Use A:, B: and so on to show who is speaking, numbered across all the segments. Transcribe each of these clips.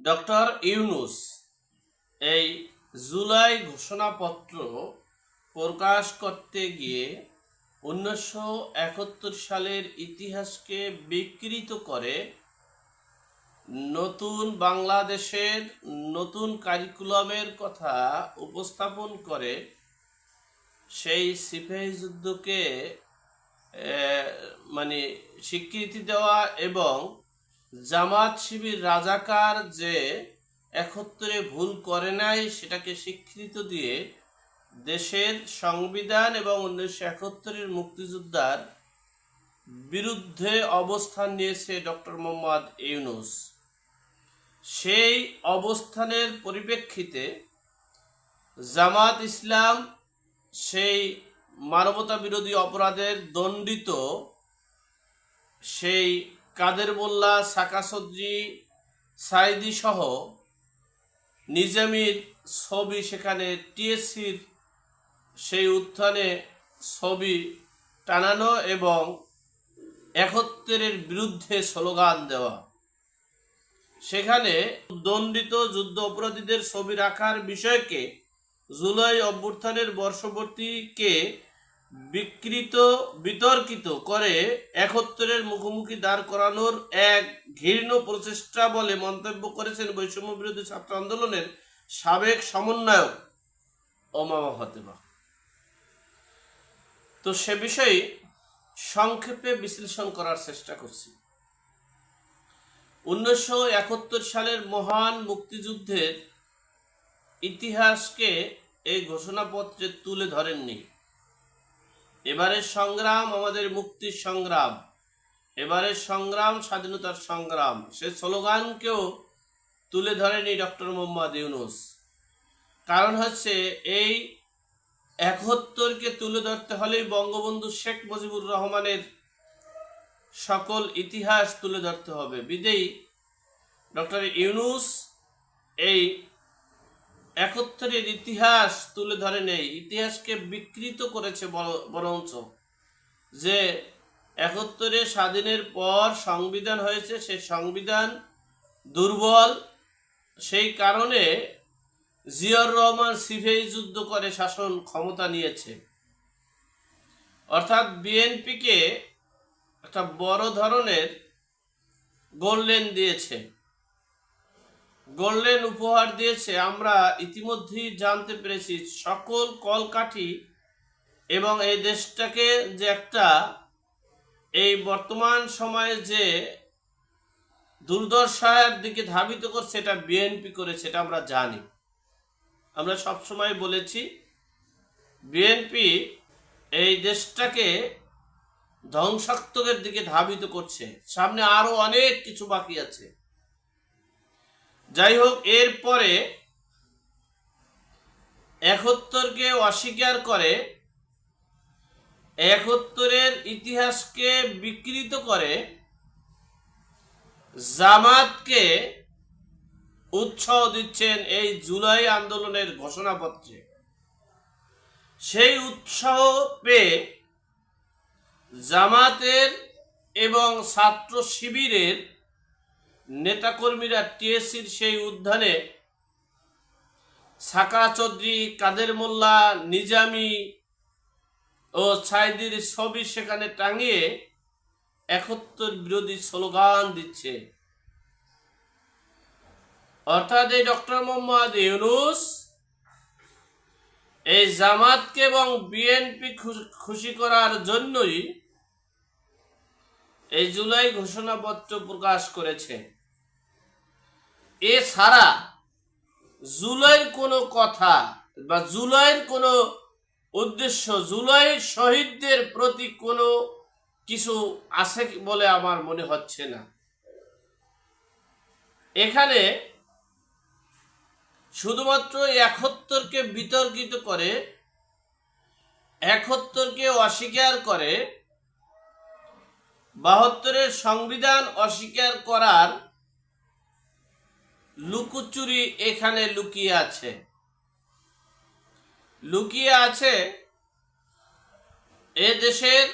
A: Doctor Yunus, এই জুলাই ঘোষণাপত্র প্রকাশ করতে গিয়ে উনিশশো একাত্তর সালের ইতিহাসকে বিকৃত করে নতুন বাংলাদেশের নতুন কারিকুলামের কথা উপস্থাপন করে সেই সিপাহী যুদ্ধকে মানে স্বীকৃতি দেওয়া এবং জামাত শিবির রাজাকার যে একত্রে ভুল করে নাই, সেটাকে স্বীকৃত দিয়ে দেশের সংবিধান এবং উনিশশো একাত্তরের মুক্তিযোদ্ধার বিরুদ্ধে অবস্থান নিয়েছে ডক্টর মোহাম্মদ ইউনুস। সেই অবস্থানের পরিপ্রেক্ষিতে জামাত ইসলাম সেই মানবতা বিরোধী অপরাধের দণ্ডিত সেই কাদের মোল্লা সাকাসদ্রি সাইদি সহ নিজামির ছবি সেখানে টিএসসির সেই উত্থানে ছবি টানানো এবং একত্রের বিরুদ্ধে স্লোগান দেওয়া। সেখানে দণ্ডিত যুদ্ধ অপরাধীদের ছবি রাখার বিষয়কে জুলাই অভ্যুত্থানের বর্ষবর্তীকে বিকৃত, বিতর্কিত করে একত্রের মুখোমুখি দাঁড় করানোর এক ঘৃণ্য প্রচেষ্টা বলে মন্তব্য করেছেন বৈষম্য বিরোধী ছাত্র আন্দোলনের সাবেক সমন্বয়ক ওমামা ফতেমা। তো সে বিষয়ে সংক্ষেপে বিশ্লেষণ করার চেষ্টা করছি। উনিশশো একাত্তর সালের মহান মুক্তিযুদ্ধের ইতিহাসকে এই ঘোষণাপত্রে তুলে ধরেননি। এবারের সংগ্রাম আমাদের মুক্তির সংগ্রাম। এবারের সংগ্রাম স্বাধীনতার সংগ্রাম। সে স্লোগানকেও তুলে ধরেনি ডক্টর মোহাম্মদ ইউনুস। কারণ হচ্ছে এই একহত্তরকে তুলে ধরতে হলেই বঙ্গবন্ধু শেখ মুজিবুর রহমানের সকল ইতিহাস তুলে ধরতে হবে। বিদেই ডক্টর ইউনুস এই একত্তরের ইতিহাস তুলে ধরে নেই, ইতিহাসকে বিকৃত করেছে বর- বরঞ্চ যে একত্তরে স্বাধীনের পর সংবিধান হয়েছে সেই সংবিধান দুর্বল। সেই কারণে জিয়র রহমান সিভেই যুদ্ধ করে শাসন ক্ষমতা নিয়েছে। অর্থাৎ বিএনপিকে একটা বড় ধরনের গোল্ডেন দিয়েছে। গোল্ডেন উপহার দিয়েছে। আমরা ইতিমধ্যেই জানতে পেরেছি, সকল কলকাঠি এবং এই দেশটাকে যে একটা এই বর্তমান সময়ে যে দুর্দশার দিকে ধাবিত করছে এটা বিএনপি করেছে এটা আমরা জানি। আমরা সবসময় বলেছি, বিএনপি এই দেশটাকে ধ্বংসাত্মকের দিকে ধাবিত করছে। সামনে আরও অনেক কিছু বাকি আছে। যাই হোক এরপরে একত্তরকে অস্বীকার করে, একত্তরের ইতিহাসকে বিকৃত করে, জামাতকে উৎসাহ দিচ্ছেন এই জুলাই আন্দোলনের ঘোষণাপত্রে। সেই উৎসাহ পেয়ে জামাতের এবং ছাত্র শিবিরের নেতাকর্মীরা টিএসসির সেই উদ্যানে সাকা চৌধুরী, কাদের মোল্লা, নিজামি ও ছাইদির ছবি সেখানে টাঙিয়ে একত্তর বিরোধী স্লোগান দিচ্ছে। অর্থাৎ এই ডক্টর মোহাম্মদ ইউনুস এই জামাতকে এবং বিএনপি খুশি করার জন্যই এই জুলাই ঘোষণাপত্র প্রকাশ করেছে। এছাড়া জুলাইয়ের কোনো কথা বা জুলাইয়ের কোনো উদ্দেশ্য, জুলাইয়ের শহীদদের প্রতি কোনো কিছু আছে বলে আমার মনে হচ্ছে না। এখানে শুধুমাত্র একত্তরকে বিতর্কিত করে একত্তরকে অস্বীকার করে, বাহাত্তরের সংবিধান অস্বীকার করার লুকোচুরি এখানে লুকিয়ে আছে। লুকিয়ে আছে এ দেশের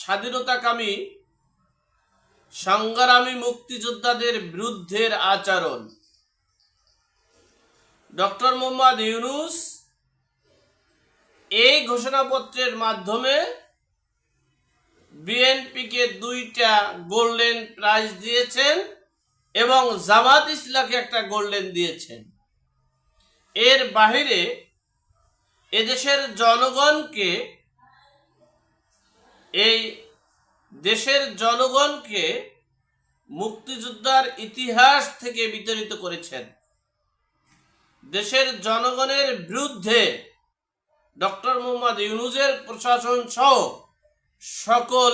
A: স্বাধীনতাকামী, সংগ্রামী মুক্তিযোদ্ধাদের বিরুদ্ধের আচরণ। ডক্টর মোহাম্মদ ইউনুস এই ঘোষণাপত্রের মাধ্যমে বিএনপিকে দুইটা গোল্ডেন প্রাইজ দিয়েছেন। এবং জামাত ইসলামকে একটা গোল্ডেন দিয়েছেন। এর বাহিরে এদেশের জনগণকে, এই দেশের জনগণকে মুক্তিযোদ্ধার ইতিহাস থেকে বিতাড়িত করেছেন। দেশের জনগণের বিরুদ্ধে ডক্টর মোহাম্মদ ইউনুজের প্রশাসন সহ সকল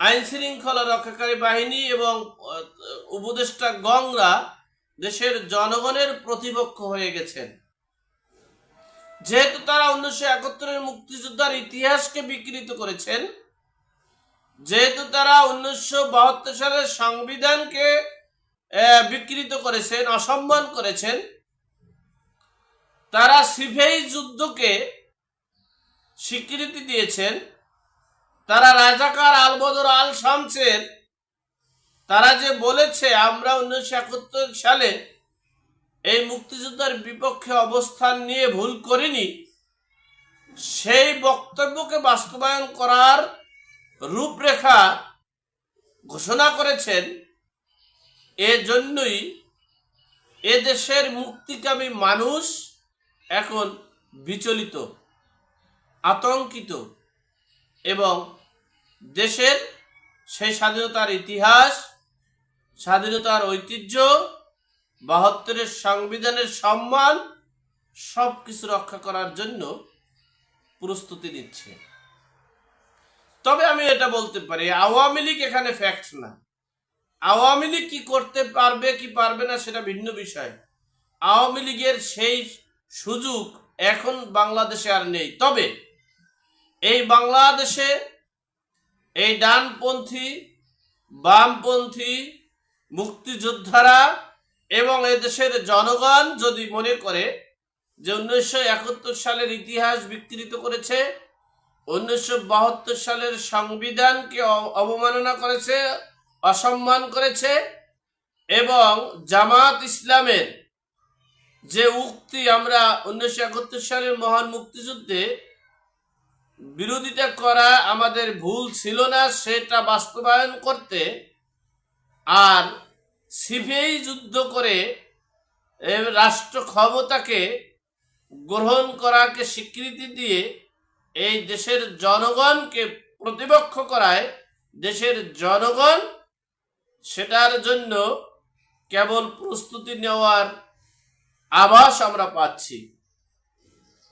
A: আইন শৃঙ্খলা রক্ষাকারী বাহিনী এবং উপদেষ্টা গংরা দেশের জনগণের প্রতিপক্ষ হয়ে গেছেন। যেহেতু তারা উনিশশো একাত্তরের মুক্তিযোদ্ধার ইতিহাসকে বিকৃত করেছেন, যেহেতু তারা উনিশশো বাহাত্তর সালের সংবিধানকে বিকৃত করেছেন, অসম্মান করেছেন, তারা সিভেই যুদ্ধকে স্বীকৃতি দিয়েছেন। তারা রাজাকার আলবদর আল শামসের তারা যে বলেছে, আমরা উনিশশো একাত্তর সালে এই মুক্তিযোদ্ধার বিপক্ষে অবস্থান নিয়ে ভুল করিনি, সেই বক্তব্যকে বাস্তবায়ন করার রূপরেখা ঘোষণা করেছেন। এজন্যই এদেশের মুক্তিকামী মানুষ এখন বিচলিত, আতঙ্কিত এবং দেশের সেই স্বাধীনতার ইতিহাস, স্বাধীনতার ঐতিহ্য, বাহাত্তরের সংবিধানের সম্মান সব কিছু রক্ষা করার জন্য প্রস্তুতি নিচ্ছে। তবে আমি এটা বলতে পারি, আওয়ামী লীগ এখানে ফ্যাক্ট না। আওয়ামী লীগ কি করতে পারবে, কি পারবে না সেটা ভিন্ন বিষয়। আওয়ামী লীগের সেই সুযোগ এখন বাংলাদেশে আর নেই। তবে এই বাংলাদেশে এই ডানপন্থী, বামপন্থী মুক্তিযোদ্ধারা এবং এদেশের জনগণ যদি মনে করে যে উনিশশো একাত্তর সালের ইতিহাস বিকৃত করেছে, উনিশশো বাহাত্তর সালের সংবিধানকে অবমাননা করেছে, অসম্মান করেছে এবং জামাত ইসলামের যে উক্তি আমরা উনিশশো একাত্তর সালের মহান মুক্তিযুদ্ধে বিরোধিতা করা আমাদের ভুল ছিল না, সেটা বাস্তবায়ন করতে আর সিফেই যুদ্ধ করে রাষ্ট্র ক্ষমতাকে গ্রহণ করাকে স্বীকৃতি দিয়ে এই দেশের জনগণকে প্রতিপক্ষ করায়, দেশের জনগণ সেটার জন্য কেবল প্রস্তুতি নেওয়ার আভাস আমরা পাচ্ছি।